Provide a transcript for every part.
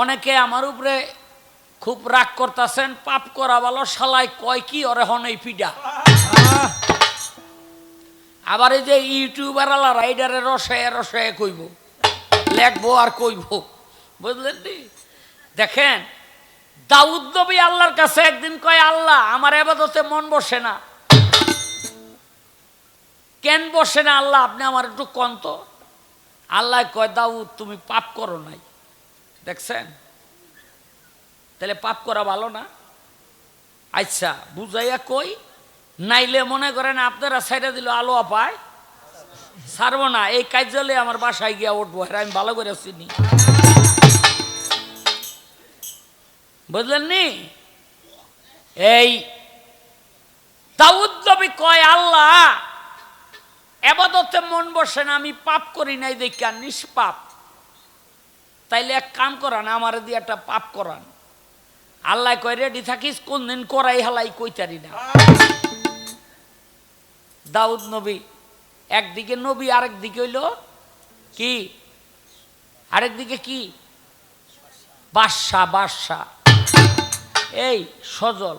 অনেকে আমার উপরে খুব রাগ করতেছেন, পাপ করা ভালো শালাই কয় কি ওরে হনই পিডা। আবার এই যে ইউটিউবার আলা রাইডারে রসে রসে কইব, লেখবো আর কইব। বুঝলেন নি? দেখেন, দাউদ নবী আল্লাহর কাছে একদিন কয়, আল্লাহ, আমার এবাদতে মন বসে না। কেন বসে না আল্লাহ? আপনি আমার একটু কন্ত আল্লাহ কয়, দাউদ, তুমি পাপ করো নাই। দেখছেন? তাহলে পাপ করা ভালো না? আচ্ছা বুঝাইয়া কই, নাইলে মনে করেন আপনারা সাইডে দিল আলো পায় ছাড়বো না, এই কার্যালয়ে আমার বাসায় গিয়া উঠবো হ্যাঁ আমি ভালো করে চিনি। বুঝলেন নি? এই দাউদ কয়, আল্লাহ, এবাদতে মন বসে না, আমি পাপ করি নাই, দেখা নিষ্পাপ। তাইলে এক কাম করান, আমার দিয়ে একটা পাপ করান। আল্লাহ কয় রেডি থাকিস? কোন দিন করাই হালাই কইতারি না। দাউদ নবী, একদিকে নবী, আরেক দিকে হইল কি? আরেক দিকে কি? বাদশা বাদশা এই সজল,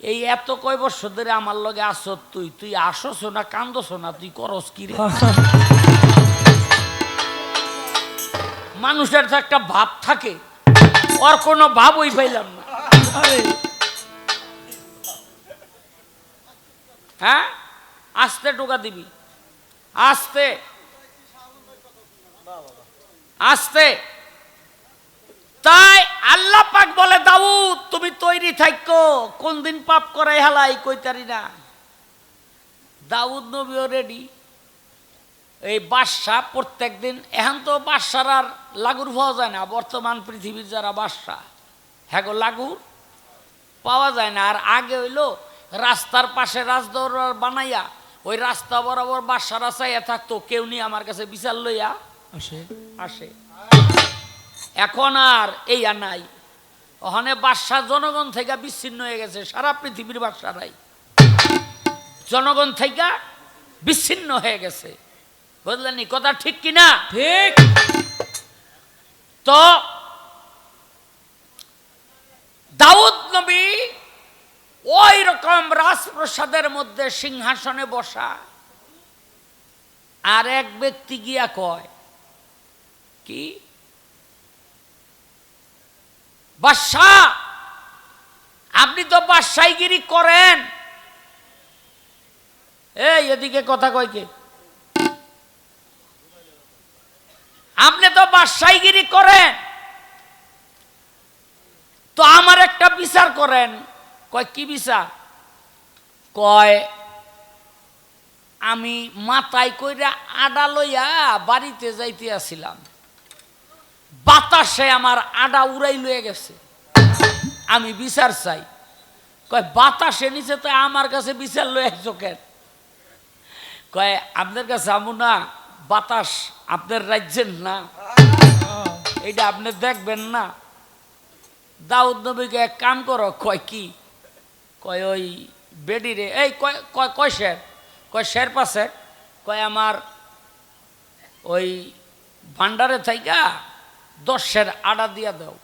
এই এত কয় বছর ধরে আমার লগে আসছ তুই? তুই আসছ না কান্দছ না, তুই করস কি রে? মানুষের তো একটা ভাব থাকে। ওর কোনো ভাবই পাইলাম না। হ্যাঁ? আস্তে টোকা দিবি। আস্তে। আস্তে। তাই আল্লাহ পাক বলে দাউদ তুমি তৈরি থাকো। কোন দিন পাপ করাই হালাই কইতারি না। দাউদ নবীও রেডি এই বাদশা প্রত্যেক দিন এখন তো বাদশার আর লাগুর পাওয়া যায় না বর্তমান পৃথিবীর যারা বাদশা হ্যাঁ গো লাগুর পাওয়া যায় না। আর আগে হইল রাস্তার পাশে রাজদৌড় বানাইয়া ওই রাস্তা বরাবর বাদশারা চাইয়া থাকতো কেউ নিয়ে আমার কাছে বিচার লইয়া। আসে। আসে। এখন আর এই আর নাই। ওখানে বাদশা জনগণ থেকে বিচ্ছিন্ন হয়ে গেছে সারা পৃথিবীর বাদশারাই জনগণ থেকে বিচ্ছিন্ন হয়ে গেছে। বুঝলেন কথা ঠিক কিনা? ঠিক। তো দাউদ নবী ওই রকম রাজপ্রসাদের মধ্যে সিংহাসনে বসা। আর এক ব্যক্তি গিয়া কয় কি? বাদশাহ আপনি তো বাদশাহীগিরি করেন? এই এদিকে কথা কয় কে? আপনি তো বাদশাহীগিরি করেন। তো আমার একটা বিচার করেন। কয়, কি বিচার? কয়, আমি মাথায় কইরা আডা লইয়া বাড়িতে যাইতে আসিলাম। বাতাসে আমার আডা উড়াই লয়ে গেছে। আমি বিচার চাই। কয়, বাতাসে নিচে তো আমার কাছে বিচার লয়ে কেন? কয়, আপনার কাছে আমু না। বাতাস আপনার রাজ্যের না। এইটা আপনি দেখবেন না। দাউদ নবীকে এক কাম করো কয় কি? কয় ওই বেডি রে এই কয় কয় কয় শের? কয় শের পাশে? কয় আমার ওই ভান্ডারে থাইকা দশের আডা দিয়া দাও।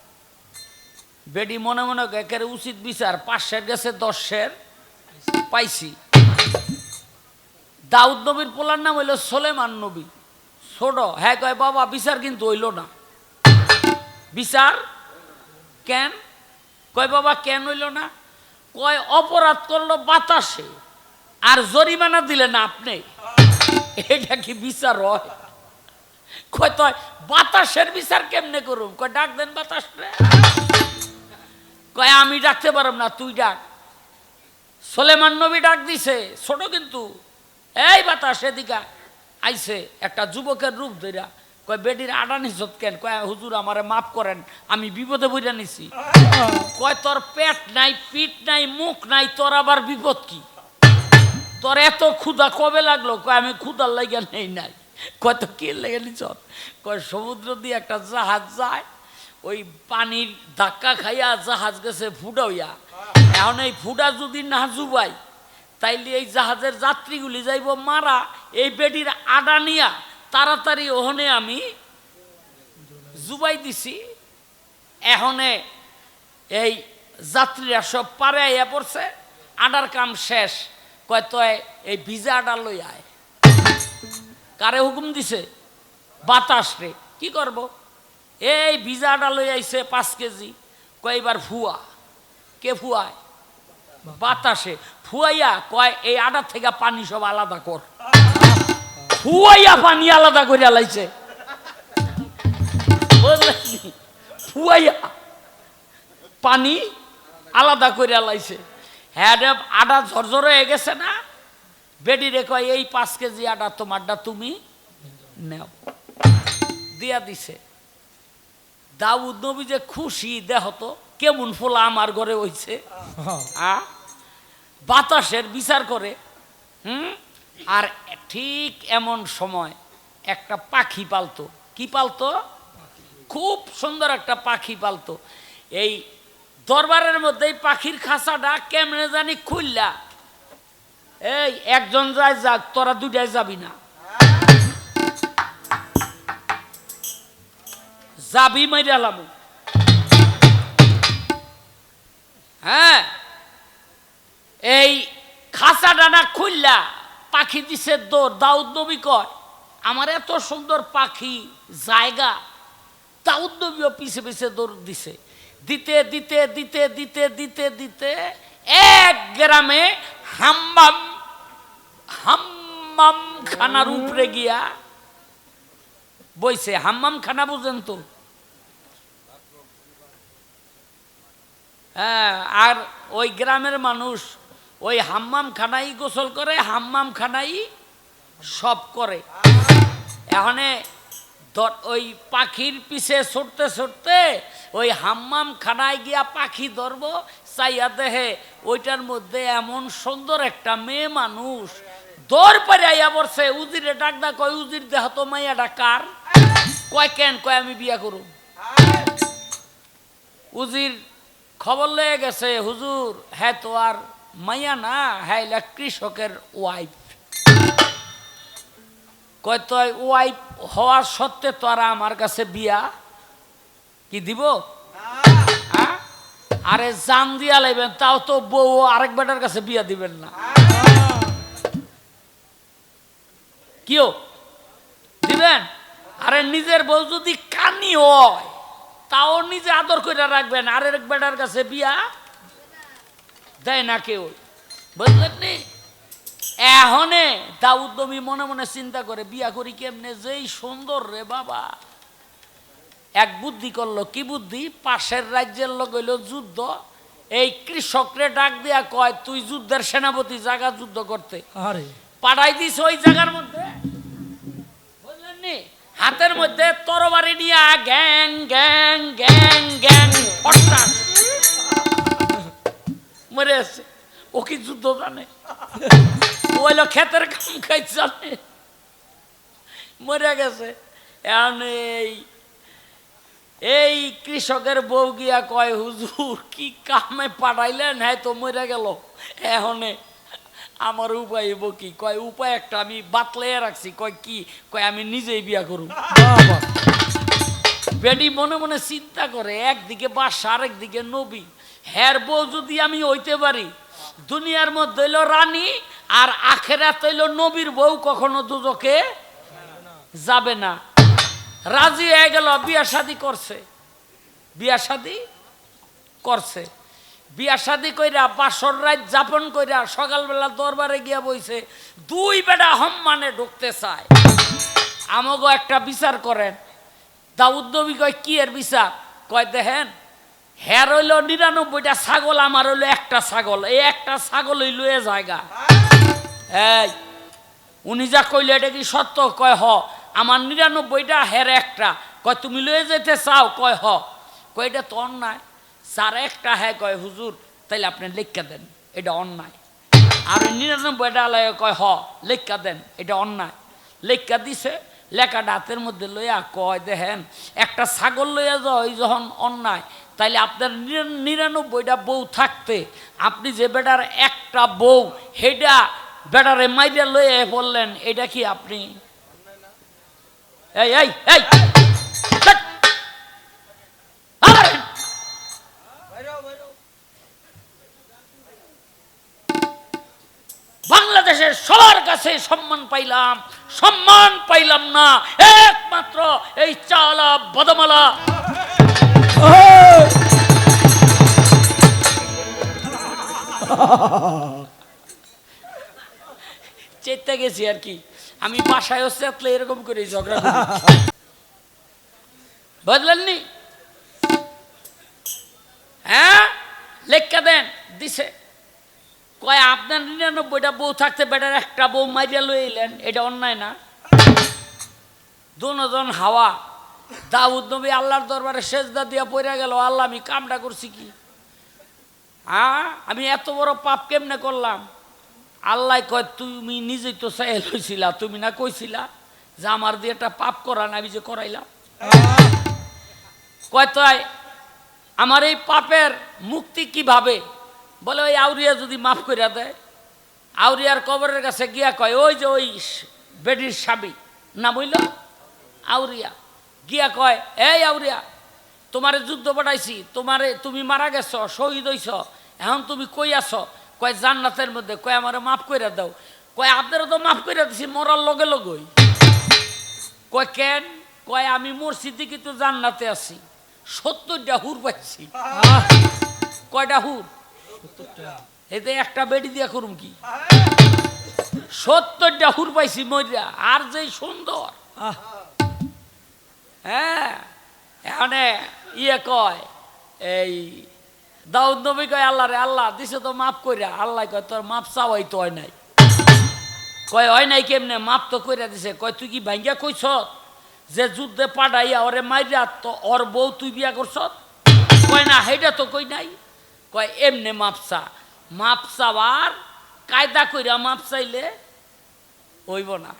বেডি মনে মনে কয় একের উচিত বিচার পাঁচশের গেছে দশের পাইছি। দাউদ নবীর পোলার নাম হইল সোলেমান নবী। ছোট হ্যাঁ কয়, বাবা, বিচার কিন্তু হইল না। বিচার কেন? কয়, বাবা, কেন হইল না? কয়, অপরাধ করল বাতাসে, আর জরিমানা দিলেন আপনি। এটা কি বিচার হয়? কয় তো বাতাসের বিচার কেমনে করুম? কয়, ডাক দেন বাতাস কয়, আমি ডাকতে পারব না, তুই ডাক। সোলেমান নবী ডাক দিছে ছোট কিন্তু। এই বাতাস এদিকা আইছে, একটা যুবকের রূপ ধইরা কয়, বেডির আডা নিছত কেন? কয়, হুজুর, আমারে মাফ করেন, আমি বিপদে বইরা নিছি। কয়, তোর পেট নাই, পিঠ নাই, মুখ নাই, তোর আবার বিপদ কি? তোর এত ক্ষুধা কবে লাগল? কয়, আমি ক্ষুধার লাগিয়া নেই নাই। কয় তো কে লেগে নিছ কয়, সমুদ্র দিয়ে একটা জাহাজ যায়, ওই পানির ধাক্কা খাইয়া জাহাজ গেছে ফুটা হইয়া। এখন এই ফুটা যদি না জুবাই তাইলে এই জাহাজের যাত্রীগুলি যাইব মারা, এই বেডির আডা নিয়া তাড়াতাড়ি ওহনে আমি জুবাই দিছি। এখনে এই যাত্রীরা সব পারে আইয়া পড়ছে, আডার কাম শেষ। কয়, তয় এই ভিজা আডা লই আয়। কারে হুকুম দিছে? বাতাস রে, কি করব? এই ভিজা আডা লই আইছে পাঁচ কেজি। কয়, এবার ফুয়া কে ফুয়ায় বাতাসে ফুয়াইয়া কয়, এই আডার থেকে পানি সব আলাদা কর। ফুয়াইয়া পানি আলাদা করে লাইছে। বুঝলেন নি? ফুয়াইয়া পানি আলাদা করে লাইছে। হ্যাঁ আটা ঝরঝর হয়ে গেছে না? বেডি রে কয়, এই পাঁচ কেজি আটা তোমারটা তুমি নেও। দিয়া দিছে। দাউদ নবী যে খুশি, দেহ তো কেমন ফোলা আমার ঘরে হইছে? আ? বাতাসের বিচার করে হুম? আর ঠিক এমন সময় একটা পাখি পালতো। কি পালতো? খুব সুন্দর একটা পাখি পালতো। এই দরবারের মধ্যে এই পাখির খাঁচাটা কেমনে জানি খুললা। এই একজন যায় যাক তোরা দুটাই যাবি না। যাবি মাইরালাম হ্যাঁ? এই খাঁচা ডানা খুললা পাখি দিছে দৌড় দাউদ নবী কয়, আমার এত সুন্দর পাখি জায়গা। দাউদ নবীও পিছে পিছে দৌড় দিছে। দিতে দিতে দিতে দিতে দিতে দিতে এক গ্রামে হাম্মাম হাম্মাম খানার উপরে গিয়া বইছে। হাম্মাম খানা বুঝেন তো হ্যাঁ আর ওই গ্রামের মানুষ, ওই হাম্মাম খানাই গোসল করে, হাম্মাম খানাই সব করে। এখানে ওই পাখির পিছে ছুটতে ছুটতে ওই হাম্মাম খানায় গিয়া পাখি ধরবো, চাইয়া দেহে ওইটার মধ্যে এমন সুন্দর একটা মেয়ে মানুষ পারে আইয়া পড়ছে। উজিরে ডাক দা কয়, উজির দেহ তো মাইয়া ডাকার কয়, কেন? কয়, আমি বিয়া করুম। উজির খবর লয়ে গেছে হুজুর হ্যাঁ তো আর মাইয়া না হ্যাঁ ইলা কৃষকের ওয়াইফ কয় তো ওয়াইফ হওয়ার সত্ত্বে তো আর আমার কাছে বিয়া কি দিব? হ্যাঁ? আরে জান দিয়া লাইবেন তাও তো বউ আরেক বেটার কাছে বিয়া দিবেন না। কিও? দিবেন? আরে নিজের বউ যদি কানি হয় তাও নিজে আদর করে রাখবেন আরেক বেটার কাছে বিয়া দেয় না কেউ। বুঝলেন নি? এহনে দাউদ নবী মনে মনে চিন্তা করে বিয়া করি কেমনে? যেই সুন্দর রে বাবা। এক বুদ্ধি করল কি বুদ্ধি? পাশের রাজ্যের লোক হইল যুদ্ধ। এই কৃষকরে ডাক দিয়া কয় তুই যুদ্ধের সেনাপতি জায়গা যুদ্ধ করতে। আরে। পাঠাই দিস ওই জায়গার মধ্যে। বুঝলেন নি? হাতের মধ্যে তরবারি নিয়া গ্যাং গ্যাং গ্যাং গ্যাং, হঠাৎ। মরে আছে ও কি যুদ্ধ জানে? ও হইল ক্ষেতের কাম খাই জানে। মরে গেছে। এখন এই এই কৃষকের বউ গিয়া কয়, হুজুর, কি কামে পাঠাইলেন? হ্যাঁ তো মরে গেল। এহনে আমার উপায় হইব কি? কয় উপায় একটা আমি বাতলাইয়া রাখছি। কয় কি? কয় আমি নিজেই বিয়া বাবা। বেডি মনে মনে চিন্তা করে একদিকে বাসা আরেকদিকে নবী। হ্যার বউ যদি আমি হইতে পারি দুনিয়ার মধ্যে হইল রানী আর আখেরাত হইল নবীর বউ কখনো দুজকে যাবে না। রাজি হয়ে গেল বিয়া শাদি করছে। বিয়া শাদি করছে। বিয়া শাদি কইরা বাসর রাত যাপন কইরা সকালবেলা দরবারে গিয়া বইছে, দুই বেটা সম্মানে ঢুকতে চায়। আমাগো একটা বিচার করেন। দাউদ নবী কয়, কি এর বিচার? কয়, দেখেন, হ্যার হইল নিরানব্বইটা ছাগল, আমার হইল একটা ছাগল। এই একটা ছাগল হইল এ জায়গা। এই, উনি যা কইলে এটা কি সত্য? কয়, হ, আমার নিরানব্বইটা হের একটা। কয়, তুমি লয়ে যেতে চাও? কয়, হ। কয়, এটা তো অন্যায়। যার একটা হ্যাঁ কয় হুজুর তাইলে আপনি লেখা দেন এটা অন্যায়। আর নিরানব্বই নিরানব্বইটা লয়ে কয় হ লেখা দেন এটা অন্যায়। লেখা দিছে লেখা ডাতের মধ্যে লইয়া কয় দেখেন একটা ছাগল লইয়া যায় যখন অন্যায় তাইলে আপনার নিরা- নিরানব্বইটা বউ থাকতে আপনি যে বেটার একটা বউ হেডা বেটারে মাইরা লইয়া বললেন এটা কি আপনি? এই এই এই! বাংলাদেশের সবার কাছে সম্মান পাইলাম। সম্মান পাইলাম না। একমাত্র এই চালা বদমালা। চেতে গেছি আর কি। আমি বাসায় হচ্ছে আসলে এরকম করে ঝগড়া করি। বুঝলেননি হ্যাঁ? লেখা দেন, দিছে। কয়, আপনার নিরানব্বইটা বউ থাকতে বেটার, একটা বউ মারিয়া লই এলেন, এটা অন্যায় না। দুজন হাওয়া, দাউদ নবী আল্লাহর দরবারে সেজদা দিয়া পড়ে গেল, আল্লাহ আমি কামটা করছি কি? হ্যাঁ আমি এত বড় পাপ কেমনে করলাম? আল্লাহ কয়, তুমি নিজেই তো চাই লইছিলা তুমি না কইছিলা যে আমার দিয়ে একটা পাপ করান আমি যে করাইলাম। কয়, তাই, আমার এই পাপের মুক্তি কীভাবে? বলে ওই আউরিয়া যদি মাফ করিয়া দেয়? আউরিয়ার কবরের কাছে গিয়া কয় ওই যে ওই বেডির স্বামী না বইল আউরিয়া। গিয়া কয় এই আউরিয়া তোমারে যুদ্ধ পাঠাইছি তোমারে তুমি মারা গেছ শহীদ হইছ এখন তুমি কই আছো? কয় জান্নাতের মধ্যে। কয় আমারে মাফ কইরা দাও। কয় আপনারা তো মাফ কইরা দিছি মরার লগে লগই। কয় কেন? কয় আমি মসজিদে কিন্তু জান্নাতে আছি। সত্তরটা হুর পাইছি। কয়টা হুর? এতে একটা বেডি দিয়া করুম কি? সত্তরটা হুর পাইছি মরিয়া আর যে সুন্দর। হ্যাঁ এখানে ইয়ে কয় এই দাউদ নবী কয় আল্লাহ রে আল্লাহ দিছে তো মাফ কইরা। আল্লাহ কয় তোর মাপ চাওয়াই তো হয় নাই। কয় হয় নাই কেমনে? মাপ তো কইরা দিছে। কয় তুই কি ভাঙ্গিয়া কইছ যে যুদ্ধে পাঠাইয়া ওরে মাইরা তো ওর বউ তুই বিয়া করছ? কয় না হেটা তো কই নাই। কয়, এমনে মাপসা। মাপ চাওয়ার কায়দা কইরা মাপ চাইলে হইব না।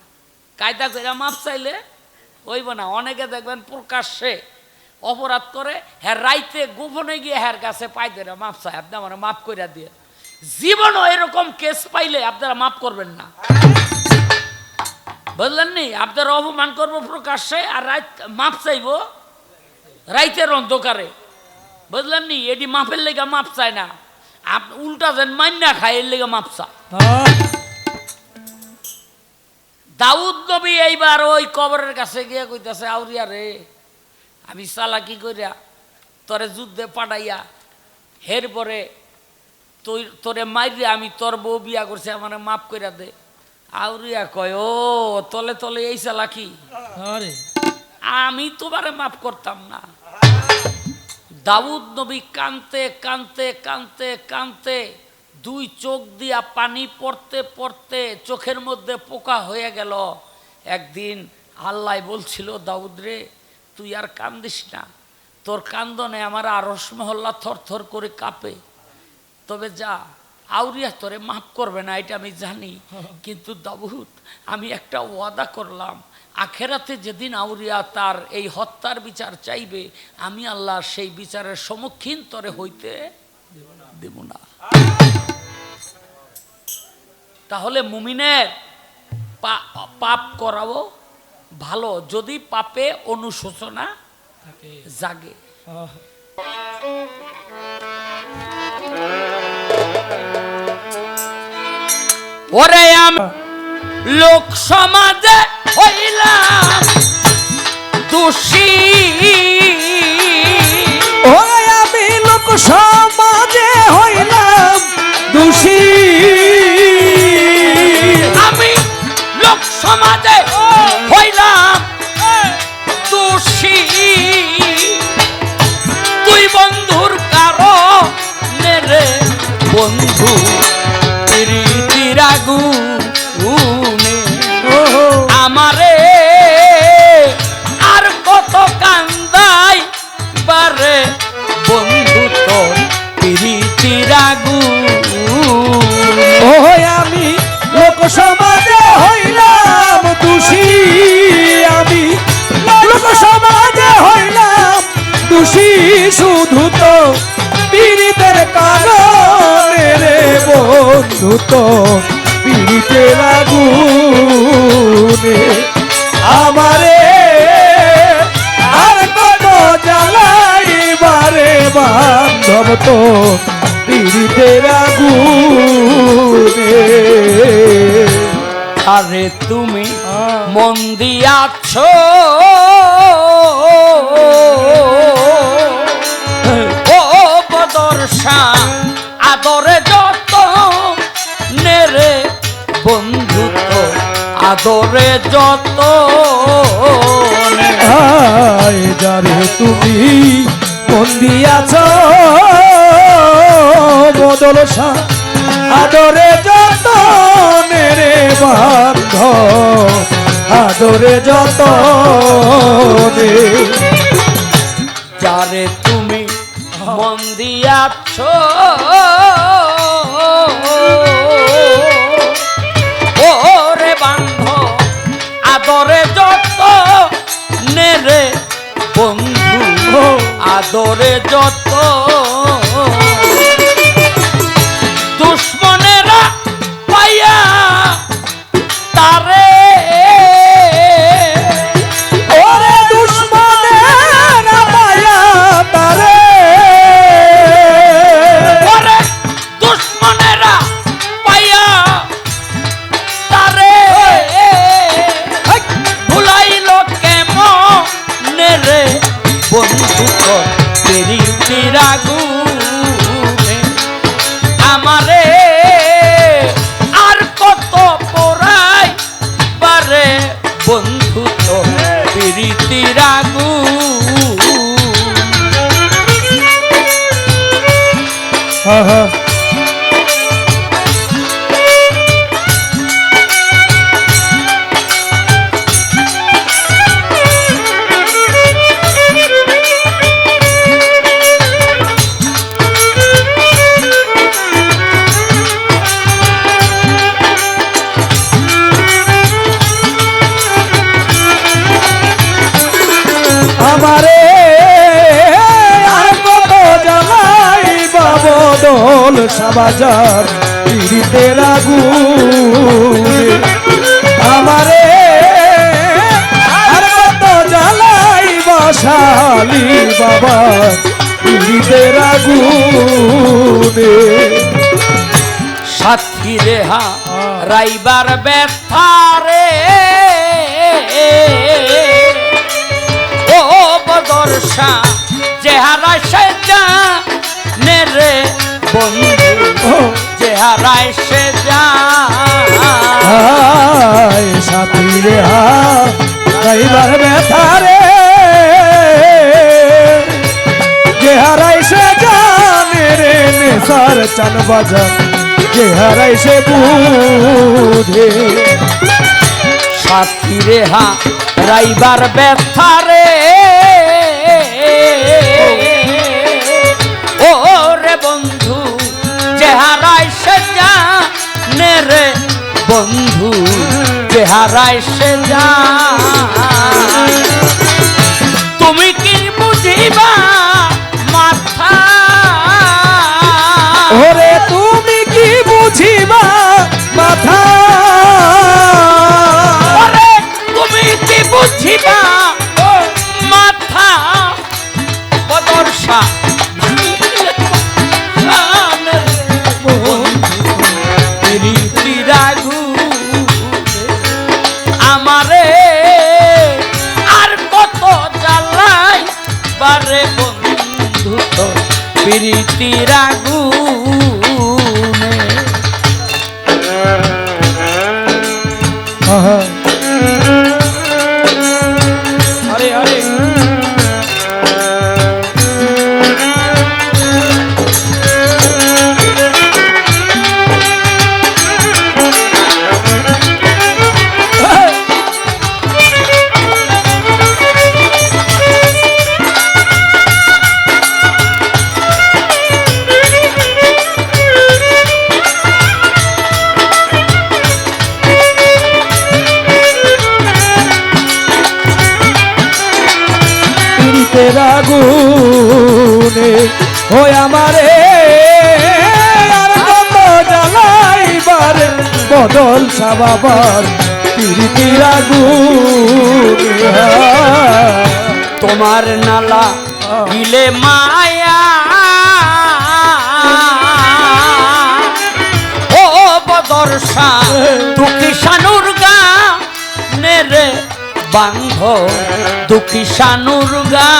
কায়দা কইরা মাপ চাইলে হইব না। অনেকে দেখবেন প্রকাশ্যে অপরাধ করে হ্যাঁ রাইতে গোপনে গিয়ে হ্যার কাছে পাই ধরে মাপ চাই আপনি আমার মাফ কইরা দিয়ে। জীবনও এরকম কেস পাইলে আপনারা মাফ করবেন না। বুঝলেন নি? আপনারা অপমান করব প্রকাশ্যে আর রাত মাপ চাইব রাইতের অন্ধকারে। বুঝলেন নি? এটি মাপের লেগে মাপ চায় না। আপ উল্টা যেন মান্না খায় এর লেগে মাপ চায়। দাউদ নবী এইবার ওই কবরের কাছে গিয়ে কইতাছে আউরিয়া রে আমি চালাকি কইরা তোরে যুদ্ধে পাঠাইয়া হের পরে তুই তোরে মাইরে আমি তোর বউ বিয়া করছে আমার মাফ কইরা দে। আউরিয়া কয় ও তলে তলে এই চালাকি আমি তোমারে মাফ করতাম না। দাউদ নবী কানতে কানতে কানতে কানতে দুই চোখ দিয়া পানি পড়তে পড়তে চোখের মধ্যে পোকা হয়ে গেল। একদিন আল্লাহ বলছিল দাউদ রে তুই আর কান্দিস না। তোর কান্দনে আমার আরস মহল্লা থর থর করে কাঁপে। তবে যা আউরিয়া তোরে মাফ করবে না এটা আমি জানি। কিন্তু দাবুদ আমি একটা ওয়াদা করলাম। আখেরাতে যেদিন আউরিয়া তার এই হত্যার বিচার চাইবে আমি আল্লাহ সেই বিচারের সম্মুখীন তরে হইতে দেব না। তাহলে মুমিনের পাপ করাও ভালো যদি পাপে অনুশোচনা জাগে। ওরে আমি লোক সমাজে হইলাম দোষী। ওরে আমি লোক সমাজে হইলাম দোষী। আমি লোক সমাজে হইলাম দোষী। তুই বন্ধুর কারও রে বন্ধু প্রীতির আগুনে তো পীড়িতের আগুনে আমারে আর কত জ্বালাই বারে বান্ধব তো পীড়িতের আগুনে আরে তুমি মন দিয়াছ। আদরে যত। যারে তুমি বন্দি আছো বদল আদরে যত নেরে বান্ধ আদরে যত যারে তুমি মন আদরে যত নেরে বন্ধু আদরে যত প্রীতির আগুন আহা সাবাজার পিড়িতের আগুনে। আমারে আর কত জ্বালাই বসালি বাবা পিড়িতের আগুনে। সাথী রেহা রাইবার ব্যথারে ও বদর্শা চেহারা সে যা নেরে বন্ধু। চেহারায় সে যা হায় সাথী রে হা গাইবার ব্যথা রে। যে হারাই সে জানে রে নেশার চান বাজার যে হারাই সে বুঝে। সাথী রাইবার ব্যথারে ও বন্ধু চেহারায় সে যা তুমি কি বুঝিবা? প্রীতির আগুনে হাতের আগুনে, ওই আমারে জ্বালাইবার বদল সাবাবার পিরিতির তোমার নালা গিলে মায়া। ও বদর্শা তুকি সানুর গা নেরে বান্ধ দুঃখী শানুর গা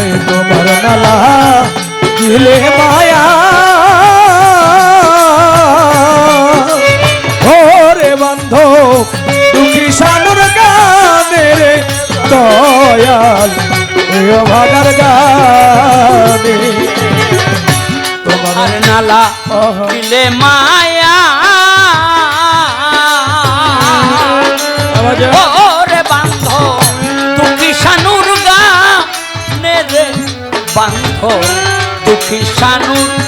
এই তোমার নালা দিলে মায়া। ওরে বন্ধ দুঃখী সানুর গানে রে দয়াল ভাগার গানে। তোমার নালা। দিলে মায়া। বান্ধ দুঃখী সানুর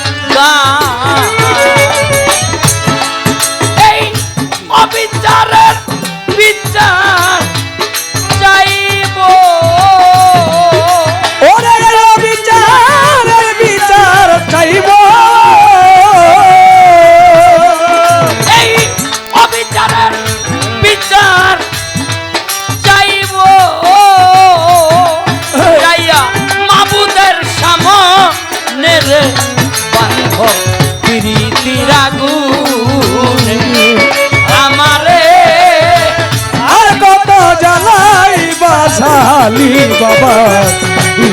বাসালি বাবা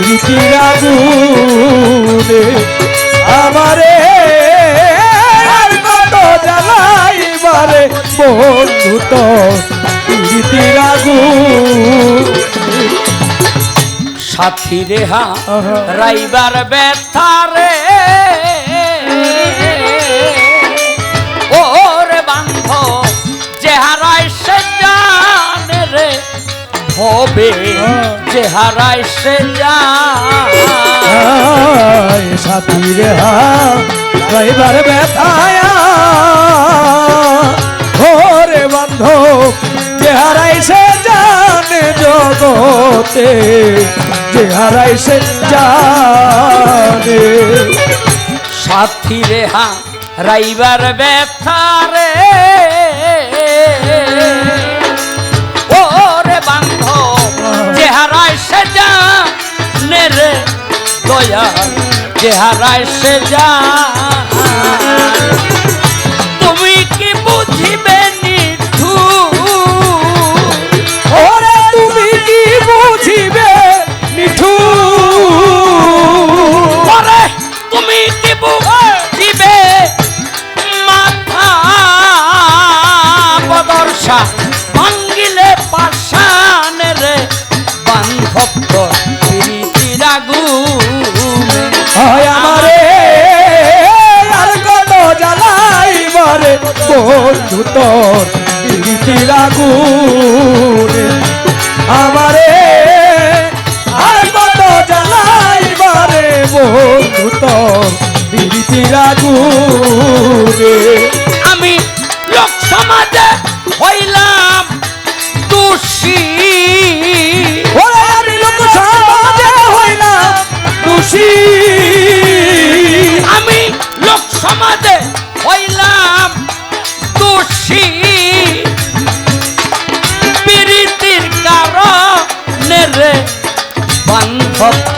ইতির আগুনে আমারে কত জ্বালাই বারে বন্ধু তো আগুন সাথী রেহা। রাইবার ব্যথা হবে যে হারায় সে জান সাথী রে রবিবার ব্যথায়া। ওরে বান্ধব যে হারাইছে জানে জগতে। যে হারাইছে জানে সাথী রেহা রাইবার ব্যথা রে। রে দয়া চেহারায় সে জান।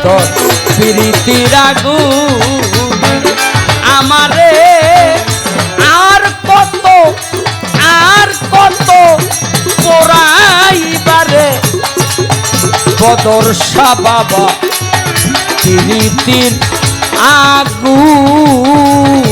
বান্ধব প্রীতি রাগু আমারে আর কত আর কত পোড়াইবারে? বদরসা বাবা প্রীতির আগুনে।